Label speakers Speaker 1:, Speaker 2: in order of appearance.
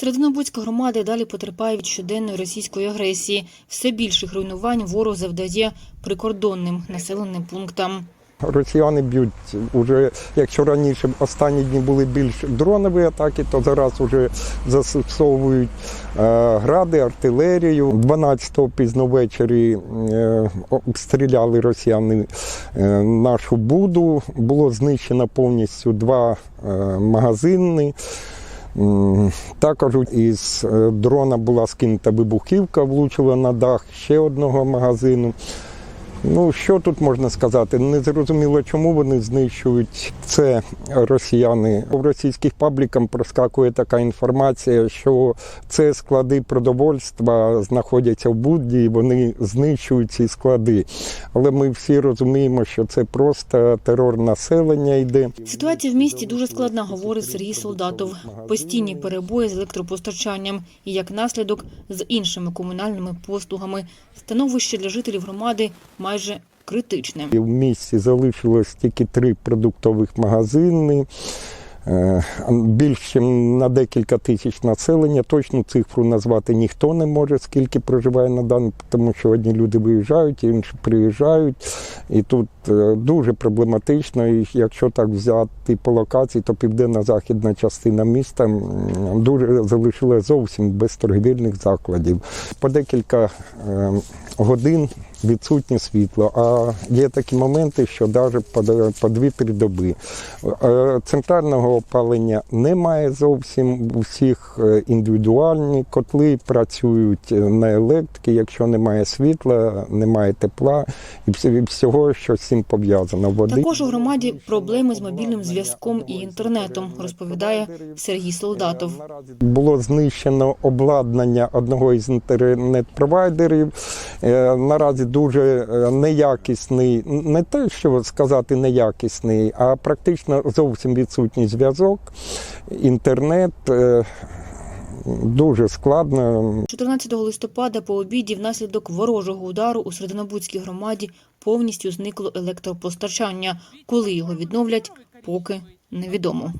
Speaker 1: Серединобудська громада далі потерпає від щоденної російської агресії. Все більших руйнувань ворог завдає прикордонним населеним пунктам.
Speaker 2: Росіяни б'ють уже, якщо раніше останні дні були більш дронові атаки, то зараз вже застосовують е, гради, артилерію. 12-го пізно ввечері е, обстріляли росіяни е, нашу буду. Було знищено повністю два магазини. Також із е, дрона була скинута вибухівка, влучила на дах ще одного магазину. Ну, що тут можна сказати? Не зрозуміло, чому вони знищують це росіяни. В російських пабліках проскакує така інформація, що це склади продовольства знаходяться в Будді, і вони знищують ці склади. Але ми всі розуміємо, що це просто терор населення йде.
Speaker 1: Ситуація в місті дуже складна, говорить Сергій Солдатов. Постійні перебої з електропостачанням і як наслідок з іншими комунальними послугами. Становище для жителів громади майже критичне.
Speaker 2: В місті залишилось тільки три продуктових магазини. Більш Більше на декілька тисяч населення. Точну цифру назвати ніхто не може, скільки проживає на даний, тому що одні люди виїжджають, інші приїжджають. І тут е, дуже проблематично. І якщо так взяти по локації, то південно-західна частина міста дуже залишила зовсім без торгівельних закладів. По декілька е, годин відсутнє світло. А є такі моменти, що навіть по, 2-3 доби. Е, Центрального опалення немає зовсім. У всіх е, індивідуальні котли працюють на електриці. Якщо немає світла, немає тепла і всього, що з цим пов'язано. Води
Speaker 1: Також у громаді проблеми з мобільним зв'язком і інтернетом, розповідає Сергій Солдатов.
Speaker 2: Було знищено обладнання одного із інтернет-провайдерів. Е, Наразі дуже е, неякісний, не те, що сказати неякісний, а практично зовсім відсутній зв'язок. Інтернет е, дуже складно.
Speaker 1: 14 листопада по обіді внаслідок ворожого удару у Серединобудській громаді повністю зникло електропостачання. Коли його відновлять, поки невідомо.